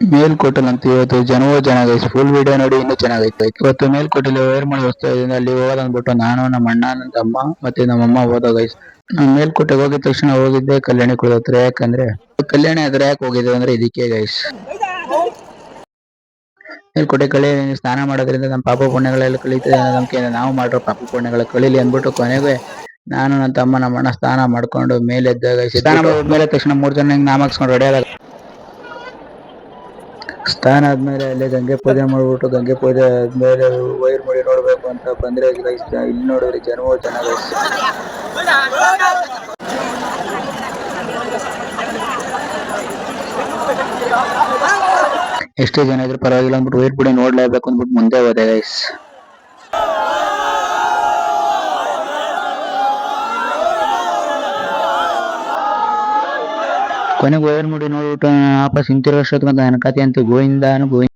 ಮೇಲ್ಕೋಟಲ್ ಅಂತ ಇವತ್ತು ಜನವೋ ಜನ ಗೈಸ್ ಫುಲ್ ವಿಡಿಯೋ ನೋಡಿ ಇನ್ನೂ ಚೆನ್ನಾಗೈತೆ. ಇವತ್ತು ಮೇಲ್ಕೋಟೆಲಿ ವೇರ್ ಮಾಡಿ ಹೋಗ್ತಾ ಇದೆ ಅಲ್ಲಿ ಹೋಗೋದು ಅಂದ್ಬಿಟ್ಟು ನಾನು ನಮ್ಮ ಅಣ್ಣ ನನ್ನ ತಮ್ಮ ಮತ್ತೆ ನಮ್ಮಮ್ಮ ಹೋದ ಗೈಸ್ ನಾನು ಮೇಲ್ಕೋಟೆಗೆ ಹೋಗಿದ ತಕ್ಷಣ ಹೋಗಿದ್ದೆ ಕಲ್ಯಾಣಿ ಕುಳದ ಹತ್ರ. ಯಾಕಂದ್ರೆ ಕಲ್ಯಾಣಿ ಹತ್ರ ಯಾಕೆ ಹೋಗಿದ್ದೆ ಅಂದ್ರೆ ಇದಕ್ಕೆ ಗೈಸ್ ಮೇಲ್ಕೋಟೆ ಕಳಿ ಸ್ನಾನ ಮಾಡೋದ್ರಿಂದ ನಮ್ಮ ಪಾಪ ಪುಣ್ಯಗಳೆಲ್ಲ ಕಳೀತದೆ ನಮ್ಗೆ ನಾವು ಮಾಡಿರೋ ಪಾಪ ಪುಣ್ಯಗಳ ಕಳೀಲಿ ಅಂದ್ಬಿಟ್ಟು ಕೊನೆಗೆ ನಾನು ನನ್ನ ತಮ್ಮ ನಮ್ಮ ಅಣ್ಣ ಸ್ನಾನ ಮಾಡ್ಕೊಂಡು ಮೇಲೆ ಎದ್ದಾಗ ಸ್ನಾನ ಮಾಡಿದ್ಮೇಲೆ ಮೇಲೆ ತಕ್ಷಣ ಮೂರ್ ಜನ ಹಿಂಗ್ ನಾಮ ಹಾಕ್ಸ್ಕೊಂಡು ರೆಡಿ ಆದಾಗ ಸ್ನಾನ ಆದ್ಮೇಲೆ ಅಲ್ಲಿ ಗಂಗೆ ಪೂಜೆ ಮಾಡ್ಬಿಟ್ಟು ಗಂಗೆ ಪೂಜೆ ಆದ್ಮೇಲೆ ವೈರ್ ಮುಡಿ ನೋಡ್ಬೇಕು ಅಂತ ಬಂದ್ರೆ ಇಲ್ಲಿ ನೋಡಿದ್ರೆ ಜನವೂ ಜನ guys. ಎಷ್ಟೇ ಜನ ಇದ್ರು ಪರವಾಗಿಲ್ಲ ಅಂದ್ಬಿಟ್ಟು ವೈರ್ ಪುಡಿ ನೋಡ್ಲೇಬೇಕು ಅಂದ್ಬಿಟ್ಟು ಮುಂದೆ ಹೋದೆ ಗೈಸ್ ಕೊನೆಗೆ ವೈರ್ ಮುಡಿ ನೋಡ್ಬಿಟ್ಟು ವಾಪಸ್ ಹಿಂತಿರೋ ಅಷ್ಟೊತ್ತಿಗೆ ನನ್ನ ಕತೆ ಅಂತೂ ಗೋವಿಂದಾನು ಗೋವಿಂದ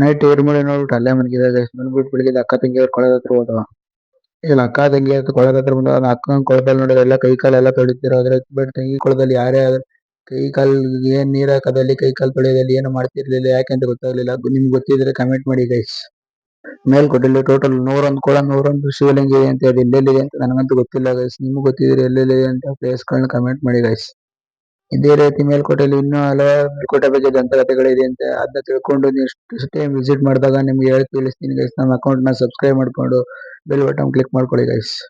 ನೈಟ್ ಏರ್ ಮಾಡಿ ನೋಡ್ಬಿಟ್ಟು ಅಲ್ಲೇ ಮನ್ಗಿದೆ ಗೈಸ್ ಬಂದ್ಬಿಟ್ಟು ಬೆಳಿಗ್ಗೆ ಅಕ್ಕ ತಂಗಿ ಅವ್ರು ಕೊಳದ ಹತ್ರ ಹೋದ. ಇಲ್ಲ, ಅಕ್ಕ ತಂಗಿ ಕೊಳದ ಹತ್ರ ಬಂದ ಅಕ್ಕನ ಕೊಳದಲ್ಲಿ ನೋಡಿದ್ರೆ ಎಲ್ಲ ಕೈ ಕಾಲೆಲ್ಲ ತೊಳಿತಿರೋದ್ರೆ ಬಟ್ ತಂಗಿ ಕೊಳದಲ್ಲಿ ಯಾರೇ ಆದ್ರೆ ಕೈ ಕಾಲ್ ಏನ್ ನೀರ್ ಹಾಕೋದಲ್ಲಿ, ಕೈ ಕಾಲ್ ತೊಳೆಯೋದಲ್ಲಿ ಏನು ಮಾಡ್ತಿರ್ಲಿಲ್ಲ, ಯಾಕೆ ಅಂತ ಗೊತ್ತಾಗ್ಲಿಲ್ಲ. ನಿಮ್ಗೆ ಗೊತ್ತಿದ್ರೆ ಕಮೆಂಟ್ ಮಾಡಿ ಗೈಸ್ ಕೊಟ್ಟಿಲ್ಲ ಟೋಟಲ್ ನೂರೊಂದು ಕೊಳ, ನೂರೊಂದು ಶಿವಲಿಂಗ ಇದೆ ಅಂತ ಹೇಳಿ ಎಲ್ಲೆಲ್ಲಿದೆ ಅಂತ ನನಗಂತೂ ಗೊತ್ತಿಲ್ಲ ಗೈಸ್ ನಿಮ್ಗೆ ಗೊತ್ತಿದ್ರೆ ಎಲ್ಲೆಲ್ಲಿದೆ ಅಂತ ಪ್ಲೇಸ್ ಗಳನ್ನ ಕಮೆಂಟ್ ಮಾಡಿ ಗೈಸ್ ಇದೇ ರೀತಿ ಮೇಲ್ಕೋಟೆಯಲ್ಲಿ ಇನ್ನು ಹಲವಾರು ಮೇಲ್ಕೋಟೆ ಬಗ್ಗೆ ದಂತಕಥೆಗಳಿದೆ ಅಂತ ಅದ್ನ ತಿಳ್ಕೊಂಡು ನೆಕ್ಸ್ಟ್ ಟೈಮ್ ವಿಸಿಟ್ ಮಾಡಿದಾಗ ನಿಮ್ಗೆ ಹೇಳಿ ತಿಳಿಸ್ತೀನಿ ಗೈಸ್ ನಮ್ಮ ಅಕೌಂಟ್ನ ಸಬ್ಸ್ಕ್ರೈಬ್ ಮಾಡ್ಕೊಂಡು ಬೆಲ್ ಬಟನ್ ಕ್ಲಿಕ್ ಮಾಡ್ಕೊಳ್ಳಿ ಗೈಸ್